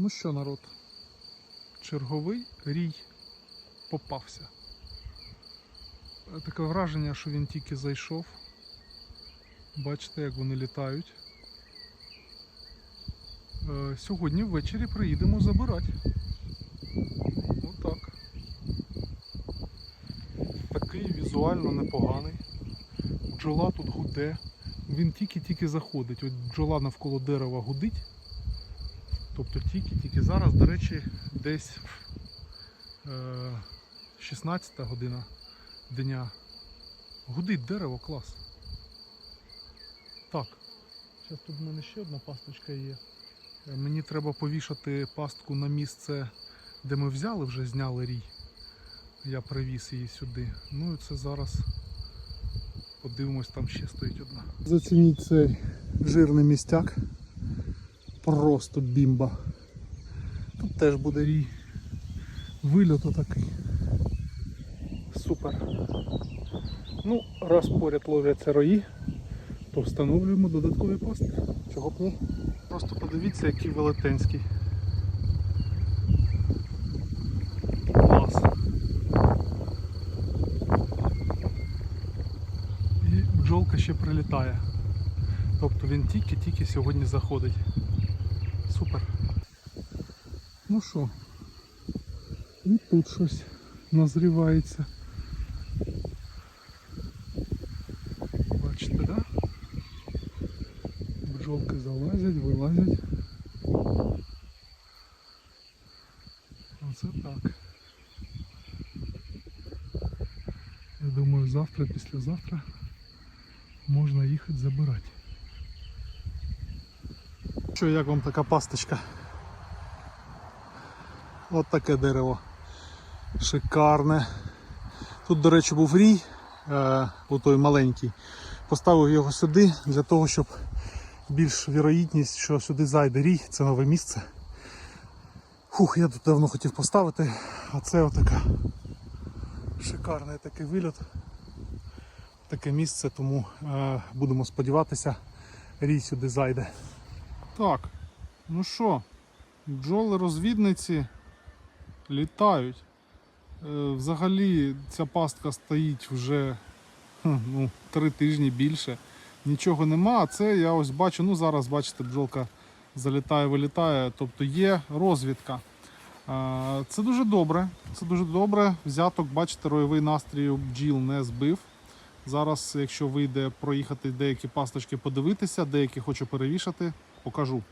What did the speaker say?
Ну що, народ, черговий рій попався. Таке враження, що він тільки зайшов. Бачите, як вони літають. Е, Сьогодні ввечері приїдемо забирати. Отак. Такий візуально непоганий. Бджола тут гуде. Він тільки-тільки заходить. От бджола навколо дерева гудить. Тобто тільки-тільки зараз, до речі, десь е, 16 година дня. Гудить дерево, клас. Так. Зараз тут в мене ще одна пасточка є. Е, Мені треба повішати пастку на місце, де ми взяли, вже зняли рій. Я привіз її сюди. Ну і це зараз подивимось, там ще стоїть одна. Зацініть цей жирний містяк. Просто бімба. Тут теж буде рій. Вильот отакий. Супер. Ну, раз поряд ловляться рої, то встановлюємо додаткові пасти. Чого б ні? Просто подивіться, який велетенський. І бджолка ще прилітає. Тобто він тільки-тільки сьогодні заходить. Супер. Ну що, і тут щось назрівається. Бачите, да? Бджолки залазять, вилазять. Оце так. Я думаю, завтра, післязавтра можна їхати забирати. Що, як вам така пасточка? От таке дерево. Шикарне. Тут, до речі, був рій, е, отой маленький. Поставив його сюди для того, щоб більш вірогідність, що сюди зайде рій, це нове місце. Фух, я тут давно хотів поставити, а це отака шикарний такий вильот. Таке місце, тому е, будемо сподіватися, рій сюди зайде. Так, ну що, бджоли-розвідниці літають. Е, Взагалі ця пастка стоїть вже ну, три тижні більше. Нічого нема, а це я ось бачу, ну зараз бачите, бджолка залітає, вилітає, тобто є розвідка. Е, Це дуже добре. Це дуже добре. Взяток, бачите, ройовий настрій бджіл не збив. Зараз, якщо вийде проїхати деякі пасточки, подивитися, деякі хочу перевішати, покажу.